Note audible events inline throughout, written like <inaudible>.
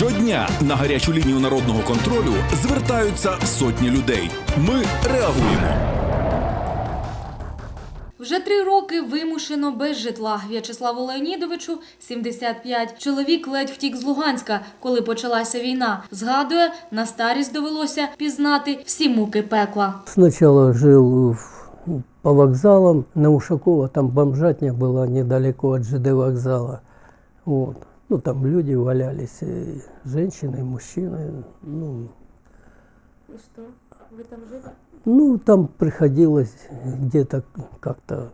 Щодня на гарячу лінію народного контролю звертаються сотні людей. Ми реагуємо. Вже три роки вимушено без житла. В'ячеславу Леонідовичу 75. Чоловік ледь втік з Луганська, коли почалася війна. Згадує, на старість довелося пізнати всі муки пекла. Сначала жил в- по вокзалам на Ушакова, там бомжатня была недалеко от ЖД вокзала. Вот. Ну, там люди валялись, и женщины, и мужчины. Ну, І що? Ви там жили? ну, там приходилось где-то как-то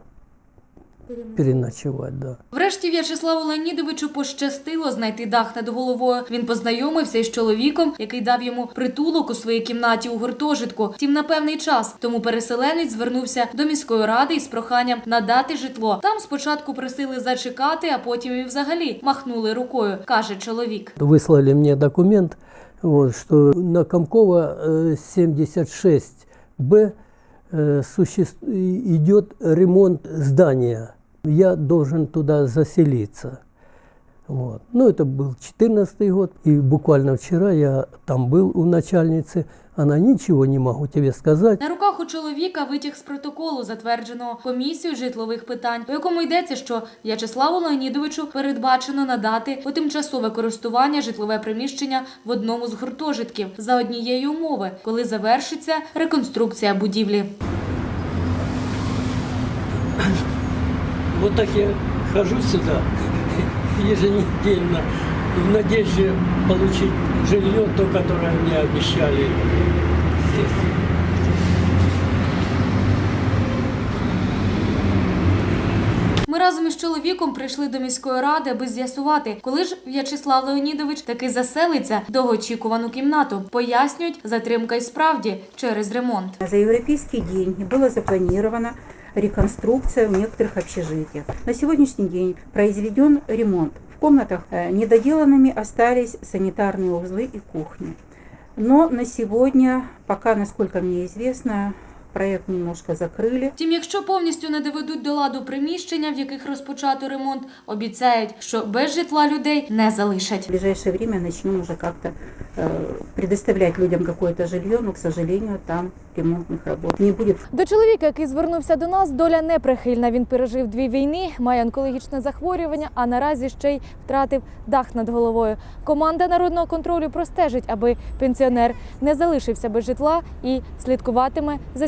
переночевать, да. Врешті В'ячеславу Леонідовичу пощастило знайти дах над головою. Він познайомився із чоловіком, який дав йому притулок у своїй кімнаті у гуртожитку. Втім, на певний час. Тому переселенець звернувся до міської ради із проханням надати житло. Там спочатку просили зачекати, а потім і взагалі махнули рукою, каже чоловік. Выслали мне документ, вот, что на Комкова э, 76Б э, существ- и- идет ремонт здания. Я должен туда заселиться. Вот. Ну, это был 14 год, и буквально вчера я там был у начальницы. Она ничего не могу тебе сказать. На руках у чоловіка витяг з протоколу, затвердженого комісією житлових питань, у якому йдеться, що В'ячеславу Леонідовичу передбачено надати у тимчасове користування житлове приміщення в одному з гуртожитків за однієї умови, коли завершиться реконструкція будівлі. Вот так я хожу сюда <laughs> еженедельно в надежде получить жилье, то, которое мне обещали. Ми разом із чоловіком прийшли до міської ради, аби з'ясувати, коли ж В'ячеслав Леонідович таки заселиться в довгоочікувану кімнату. Пояснюють, затримка й справді через ремонт. За европейские деньги была запланирована реконструкция в некоторых общежитиях. На сегодняшний день произведен ремонт. В комнатах э, недоделанными остались санитарные узлы и кухни. Но на сегодня, пока, насколько мне известно, проект немножко закрыли. Втім, якщо повністю не доведуть до ладу приміщення, в яких розпочато ремонт, обіцяють, що без житла людей не залишать. В ближайшее время начнем уже как-то э, предоставлять людям какое-то жилье, но, к сожалению, там ремонтных работ не будет. До чоловіка, який звернувся до нас, доля неприхильна. Він пережив дві війни, має онкологічне захворювання, а наразі ще й втратив дах над головою. Команда народного контролю простежить, аби пенсіонер не залишився без житла і слідкуватиме за